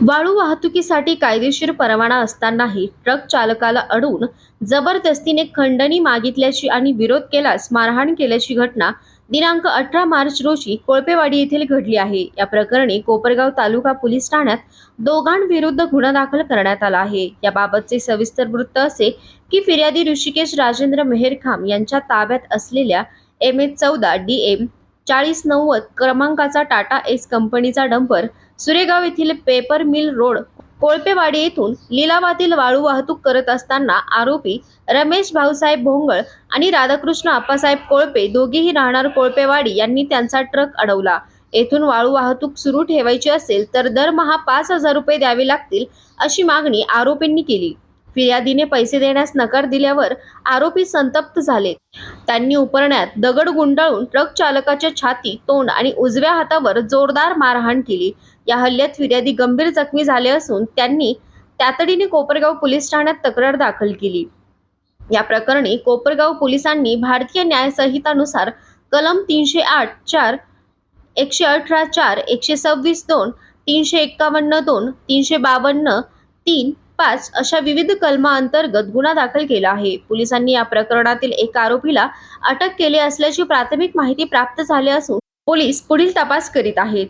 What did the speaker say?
वाळू वाहतुकीसाठी कायदेशीर परवाना असतानाही ट्रक चालकाला अडवून जबरदस्तीने खंडणी मागितल्याची आणि विरोध केल्यास मारहाण केल्याची घटना दिनांक अठरा मार्च रोजी कोळपेवाडी येथील घडली आहे. या प्रकरणी कोपरगाव तालुका पोलीस ठाण्यात दोघांविरुद्ध गुन्हा दाखल करण्यात आला आहे. याबाबतचे सविस्तर वृत्त असे की फिर्यादी ऋषिकेश राजेंद्र मेहेरखाम यांच्या ताब्यात असलेल्या एम एच चौदा डी एम चाळीस नव्वद क्रमांकाचा टाटा एस कंपनीचा डंपर सुरेगाव येथील पेपर मिल रोड कोळपेवाडी येथून लिलावातील वाळू वाहतूक करत असताना आरोपी रमेश भाऊसाहेब भोंगळ आणि राधाकृष्ण आप्पासाहेब कोळपे दोघेही राहणार कोळपेवाडी यांनी त्यांचा ट्रक अडवला. येथून वाळू वाहतूक सुरू ठेवायची असेल तर दरमहा पाच हजार रुपये द्यावे लागतील अशी मागणी आरोपींनी केली. फिर्यादीने पैसे देण्यास नकार दिल्यावर आरोपी संतप्त झाले. त्यांनी उपरण्यात दगड गुंडाळून ट्रक चालकाच्या छाती तोंड आणि उजव्या हातावर जोरदार मारहाण केली. या हल्ल्यात फिर्यादी गंभीर जखमी झाले असून त्यांनी तातडीने कोपरगाव पोलीस ठाण्यात तक्रार दाखल केली. या प्रकरणी कोपरगाव पोलिसांनी भारतीय न्याय संहितानुसार कलम तीनशे आठ चार एकशे अठरा चार एकशे सव्वीस दोन तीनशे एक्कावन्न दोन तीनशे बावन्न तीन पाच अशा विविध कलमांतर्गत गुन्हा दाखल केला आहे. पोलिसांनी या प्रकरणातील एका आरोपीला अटक केली असल्याची प्राथमिक माहिती प्राप्त झाली असून पोलीस पुढील तपास करीत आहेत.